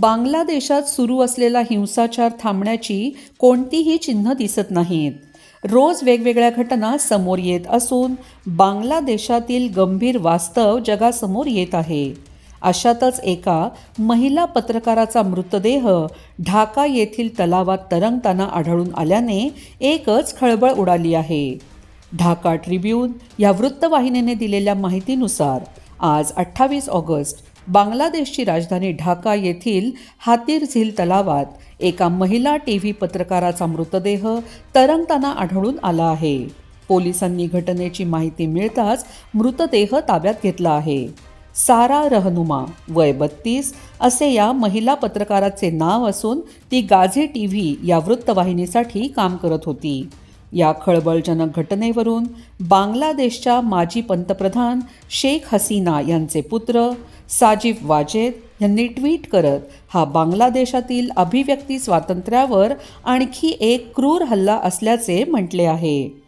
बांगलादेशात सुरू असलेला हिंसाचार थांबण्याची कोणतीही चिन्ह दिसत नाहीत. रोज वेगवेगळ्या घटना समोर येत असून बांगलादेशातील गंभीर वास्तव जगासमोर येत आहे. अशातच एका महिला पत्रकाराचा मृतदेह ढाका येथील तलावात तरंगताना आढळून आल्याने एकच खळबळ उडाली आहे. ढाका ट्रिब्यून या वृत्तवाहिनीने दिलेल्या माहितीनुसार आज अठ्ठावीस ऑगस्ट बांगलादेशची राजधानी ढाका येथील हातीर झील तलावात एका महिला टी व्ही पत्रकाराचा मृतदेह तरंगताना आढळून आला आहे. पोलिसांनी घटनेची माहिती मिळताच मृतदेह ताब्यात घेतला आहे. सारा रहनुमा वय बत्तीस असे या महिला पत्रकाराचे नाव असून ती गाझी टी व्ही या वृत्तवाहिनीसाठी काम करत होती. या खळबळजनक घटनेवरून बांगलादेशच्या माजी पंतप्रधान शेख हसीना यांचे पुत्र साजीव वाजेद यांनी ट्विट करत हा बांगलादेशातील अभिव्यक्ती स्वातंत्र्यावर आणखी एक क्रूर हल्ला असल्याचे म्हटले आहे.